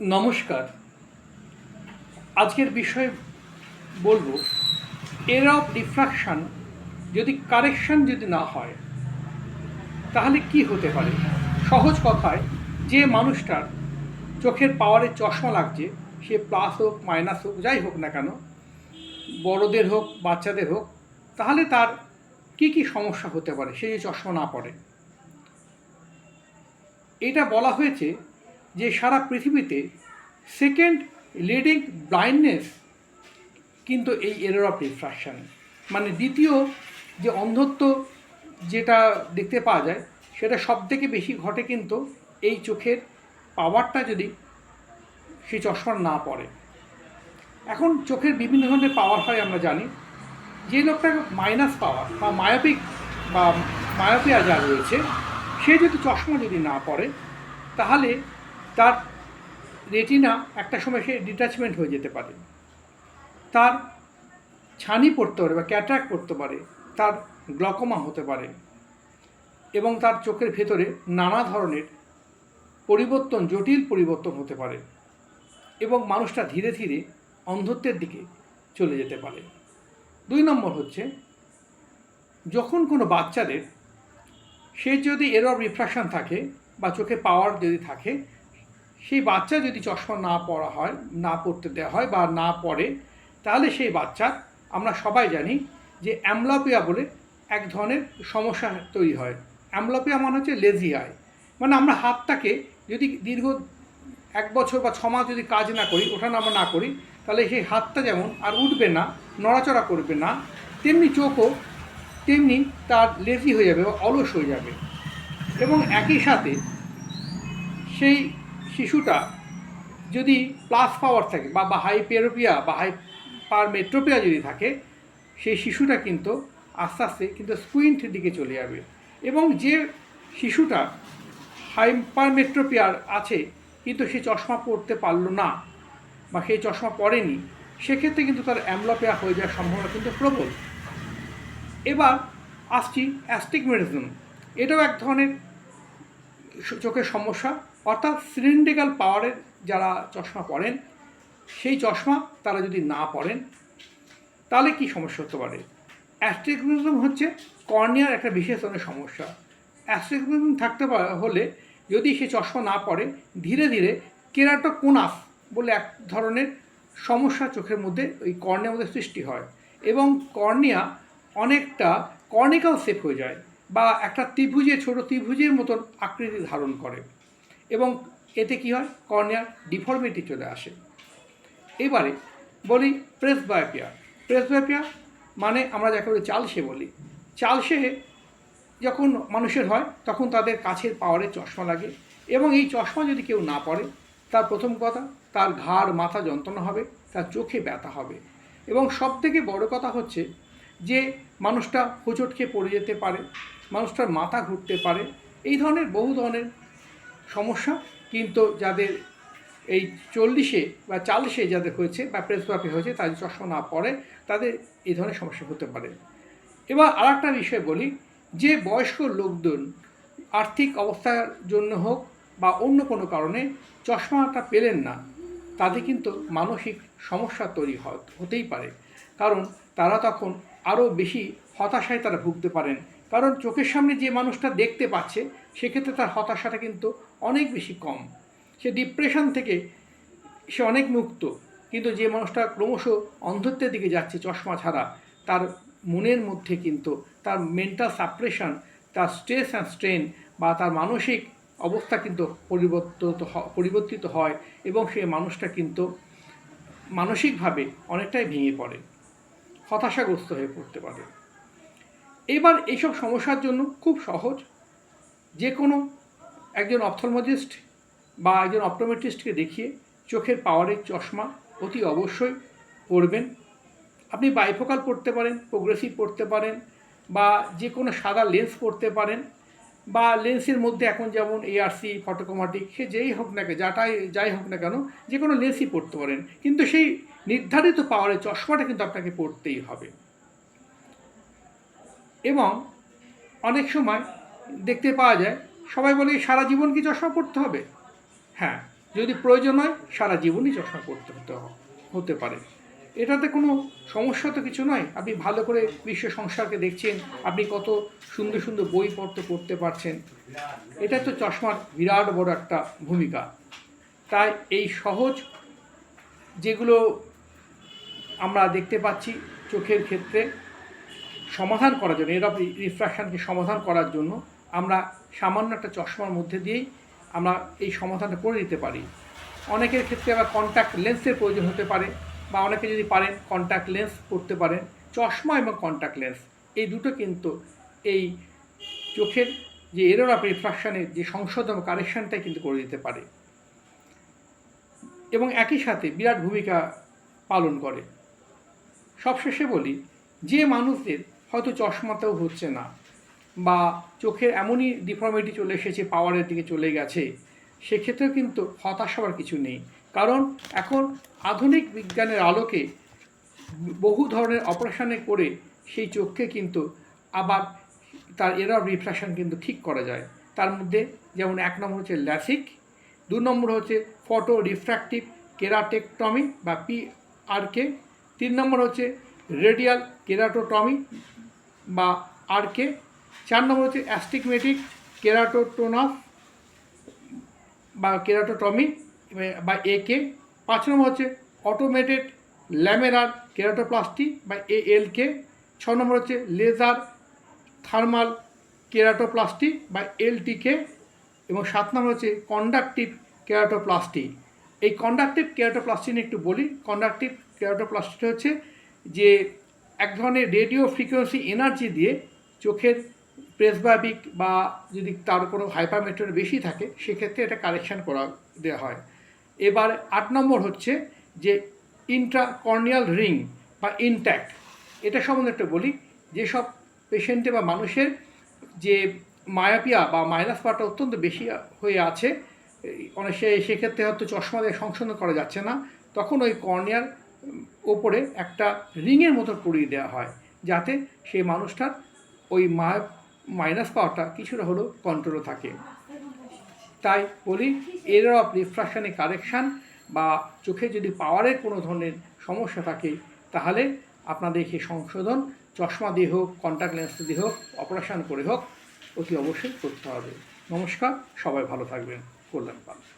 নমস্কার। আজকের বিষয়ে বলব এর অফ ডিফ্রাকশান যদি কারেকশন যদি না হয়, তাহলে কি হতে পারে? সহজ কথায়, যে মানুষটার চোখের পাওয়ারে চশমা লাগছে, সে প্লাস হোক মাইনাস হোক, যাই হোক না কেন, বড়দের হোক, বাচ্চাদের হোক, তাহলে তার কি কি সমস্যা হতে পারে? সে যে চশমা না পড়ে এটা বলা হয়েছে যে সারা পৃথিবীতে সেকেন্ড লিডিং ব্লাইন্ডনেস কিন্তু এই এরর অফ রিফ্রাকশান মানে দ্বিতীয় যে অন্ধত্ব যেটা দেখতে পাওয়া যায়, সেটা সব থেকে বেশি ঘটে কিন্তু এই চোখের পাওয়ারটা যদি সেই চশমা না পড়ে। এখন চোখের বিভিন্ন ধরনের পাওয়ার হয় আমরা জানি। যে লোকটা মাইনাস পাওয়ার বা মায়োপিক বা মায়োপিয়া যা রয়েছে, সে যদি চশমা যদি না পড়ে, তাহলে তার রেটিনা একটা সময় সে ডিটাচমেন্ট হয়ে যেতে পারে। তার ছানি পড়তে পারে বা ক্যাট্রাক পড়তে পারে, তার গ্লকোমা হতে পারে এবং তার চোখের ভেতরে নানা ধরনের পরিবর্তন, জটিল পরিবর্তন হতে পারে এবং মানুষটা ধীরে ধীরে অন্ধত্বের দিকে চলে যেতে পারে। দুই নম্বর হচ্ছে, যখন কোনো বাচ্চাদের সে যদি এরর রিফ্রাকশন থাকে বা চোখে পাওয়ার যদি থাকে সেই বাচ্চা যদি চশমা না পড়া হয়, না পড়তে দেওয়া হয় বা না পড়ে, তাহলে সেই বাচ্চার আমরা সবাই জানি যে অ্যামলপিয়া বলে এক ধরনের সমস্যা তৈরি হয়। অ্যামলপিয়া মানে হচ্ছে লেজি আই মানে আমরা হাতটাকে যদি দীর্ঘ এক বছর বা ছমাস যদি কাজ না করি ওঠানো আমরা না করি, তাহলে সেই হাতটা যেমন আর উঠবে না, নড়াচড়া করবে না, তেমনি চোখও তেমনি তার লেজি হয়ে যাবে বা অলস হয়ে যাবে। এবং একই সাথে সেই শিশুটা যদি প্লাস পাওয়ার থাকে বা বা হাইপেরোপিয়া বা হাই পার মেট্রোপিয়া যদি থাকে, সেই শিশুটা কিন্তু আস্তে আস্তে কিন্তু স্কুইন্টের দিকে চলে যাবে। এবং যে শিশুটা হাইপার মেট্রোপিয়ার আছে, কিন্তু সে চশমা পরতে পারল না বা সেই চশমা পরেনি, সেক্ষেত্রে কিন্তু তার অ্যামলোপিয়া হয়ে যাওয়ার সম্ভাবনা কিন্তু প্রবল। এবার আসছি অ্যাস্টিগমেটিজম এটাও এক ধরনের চোখের সমস্যা। অর্থাৎ সিলিন্ড্রিক্যাল পাওয়ারের যারা চশমা পরেন, সেই চশমা তারা যদি না পরেন, তাহলে কি সমস্যা হতে পারে? অ্যাস্ট্রিগমেটিজম হচ্ছে কর্নিয়ার একটা বিশেষ ধরনের সমস্যা। অ্যাস্ট্রিগমেটিজম থাকতে হলে যদি সে চশমা না পড়ে ধীরে ধীরে কেরাটোকোনাস বলে এক ধরনের সমস্যা চোখের মধ্যে, ওই কর্নিয়ার মধ্যে সৃষ্টি হয় এবং কর্নিয়া অনেকটা কর্নিকাল শেপ হয়ে যায় বা একটা ত্রিভুজে ছোট ত্রিভুজের মতন আকৃতি ধারণ করে। এবং এতে কি হয়? কর্নিয়ার ডিফর্মিটি চলে আসে। এবারে বলি প্রেসবায়োপিয়া। প্রেসবায়োপিয়া মানে আমরা যাকে বলি চালসে বলি। চালসে যখন মানুষের হয়, তখন তাদের কাছের পাওয়ারে চশমা লাগে এবং এই চশমা যদি কেউ না পড়ে তার প্রথম কথা, তার ঘাড়, মাথা যন্ত্রণা হবে, তার চোখে ব্যথা হবে এবং সব থেকে বড় কথা হচ্ছে যে মানুষটা হোঁচট খেয়ে পড়ে যেতে পারে, মানুষটার মাথা ঘুরতে পারে, এই ধরনের বহু ধরনের সমস্যা, কিন্তু যাদের এই চল্লিশে বা চাল্লিশে যাদের হয়েছে বা প্রেসব্যাপী হয়েছে, তাদের চশমা না পড়ে তাদের এই ধরনের সমস্যা হতে পারে। এবার আর একটা বিষয় বলি, যে বয়স্ক লোকজন আর্থিক অবস্থার জন্য হোক বা অন্য কোনো কারণে চশমাটা পেলেন না তাদের কিন্তু মানসিক সমস্যা তৈরি হতেই পারে। কারণ তারা তখন আরও বেশি হতাশায় তারা ভুগতে পারেন। কারণ চোখের সামনে যে মানুষটা দেখতে পাচ্ছে, সেক্ষেত্রে তার হতাশাটা কিন্তু অনেক বেশি কম। সে ডিপ্রেশন থেকে সে অনেক মুক্ত। কিন্তু যে মানুষটা ক্রমশ অন্ধত্বের দিকে যাচ্ছে চশমা ছাড়া, তার মনের মধ্যে কিন্তু তার মেন্টাল সাপ্রেশন তার স্ট্রেস অ্যান্ড স্ট্রেন বা তার মানসিক অবস্থা কিন্তু পরিবর্তিত পরিবর্তিত হয় এবং সেই মানুষটা কিন্তু মানসিকভাবে অনেকটাই ভেঙে পড়ে, হতাশাগ্রস্ত হয়ে পড়তে পারে। এবার এইসব সমস্যার জন্য খুব সহজ। যে কোনো একজন অপথলমোলজিস্ট বা একজন অপটোমেট্রিস্টকে দেখিয়ে চোখের পাওয়ারের চশমা অতি অবশ্যই পরবেন। আপনি বাইফোকাল পড়তে পারেন, প্রোগ্রেসিভ পড়তে পারেন বা যে কোনো সাদা লেন্স পড়তে পারেন বা লেন্সের মধ্যে এখন যেমন এআরসি ফটোকোমাটিক সে যেই হোক না যাটাই, যাই হোক না কেন যে কোনো লেন্সই পড়তে পারেন। কিন্তু সেই নির্ধারিত পাওয়ারের চশমাটা কিন্তু আপনাকে পড়তেই হবে। এবং অনেক সময় দেখতে পাওয়া যায় সবাই বলে সারা জীবন কি চশমা পড়তে হবে? হ্যাঁ যদি প্রয়োজন হয় সারা জীবনই চশমা পড়তে হতে হতে পারে। এটাতে কোনো সমস্যা তো কিছু নয়। আপনি ভালো করে বিশ্ব সংসারকে দেখছেন, আপনি কত সুন্দর সুন্দর বইপত্র পড়তে পারছেন। এটা তো চশমার বিরাট বড় একটা ভূমিকা। তাই এই সহজ যেগুলো আমরা দেখতে পাচ্ছি চোখের ক্ষেত্রে সমাধান করার জন্য এর রিফ্রাকশনকে সমাধান করার জন্য আমরা সামান্য একটা চশমার মধ্যে দিয়েই আমরা এই সমাধানটা করে দিতে পারি। অনেকের ক্ষেত্রে আবার কন্ট্যাক্ট লেন্সের প্রয়োজন হতে পারে বা অনেকে যদি পারেন কন্ট্যাক্ট লেন্স করতে পারেন, চশমা এবং কন্ট্যাক্ট লেন্স এই দুটো কিন্তু এই চোখের যে এরর অফ রিফ্রাকশনের যে সংশোধন কারেকশনটাই কিন্তু করে দিতে পারে। এবং একই সাথে বিরাট ভূমিকা পালন করে। সবশেষে বলি, যে মানুষদের হয়তো চশমাতেও হচ্ছে না বা চোখের এমনই ডিফর্মিটি চলে এসেছে পাওয়ারের দিকে চলে গেছে, সেক্ষেত্রেও কিন্তু হতাশ হওয়ার কিছু নেই। কারণ এখন আধুনিক বিজ্ঞানের আলোকে বহু ধরনের অপারেশানে করে সেই চোখকে কিন্তু আবার তার এরর রিফ্রাকশন কিন্তু ঠিক করা যায়। তার মধ্যে যেমন এক নম্বর হচ্ছে ল্যাসিক দু নম্বর হচ্ছে ফটো রিফ্র্যাক্টিভ কেরাটেকটমি বা পিআরকে তিন নম্বর হচ্ছে রেডিয়াল কেরাটোটমি বা আরকে চার নম্বর হচ্ছে অ্যাস্টিগমেটিক কেরাটোটোনাস বা কেরাটোটমি বা একে। পাঁচ নম্বর হচ্ছে অটোমেটেড ল্যামেরার কেরাটোপ্লাস্টি বা এএলকে। ছ নম্বর হচ্ছে লেজার থার্মাল কেরাটোপ্লাস্টি বা এলটিকে। এবং সাত নম্বর হচ্ছে কন্ডাকটিভ কেরাটোপ্লাস্টি। এই কন্ডাকটিভ কেরাটোপ্লাস্টি নিয়ে একটু বলি। কন্ডাকটিভ কেরাটোপ্লাস্টিটা হচ্ছে যে এক ধরনের রেডিও ফ্রিকোয়েন্সি এনার্জি দিয়ে চোখের প্রেসবাবিক বা যদি তার কোনো হাইপারমেট্রন বেশি থাকে, সেক্ষেত্রে এটা কারেকশান করা দেওয়া হয়। এবার আট নম্বর হচ্ছে যে ইন্ট্রাকর্নিয়াল রিং বা ইনট্যাক্ট এটা সম্বন্ধে একটু বলি। যেসব পেশেন্টে বা মানুষের যে মায়াপিয়া বা মাইনাস পাওয়ারটা অত্যন্ত বেশি হয়ে আছে অনেক সে সেক্ষেত্রে হয়তো চশমা দিয়ে সংশোধন করা যাচ্ছে না, তখন ওই কর্নিয়ার ওপরে একটা রিংয়ের মতো পরিয়ে দেওয়া হয়, যাতে সেই মানুষটার ওই মায়া মাইনাস পাওয়ারটা কিছুটা হলেও কন্ট্রোলও থাকে। তাই বলি এরর অফ রিফ্রাকশানে কারেকশান বা চোখে যদি পাওয়ারের কোনো ধরনের সমস্যা থাকে, তাহলে আপনাদের সে সংশোধন, চশমা দিয়ে হোক কন্ট্যাক্ট লেন্স দিয়ে হোক অপারেশান করে হোক, অতি অবশ্যই করতে হবে। নমস্কার, সবাই ভালো থাকবেন। কল্যাণ পাল।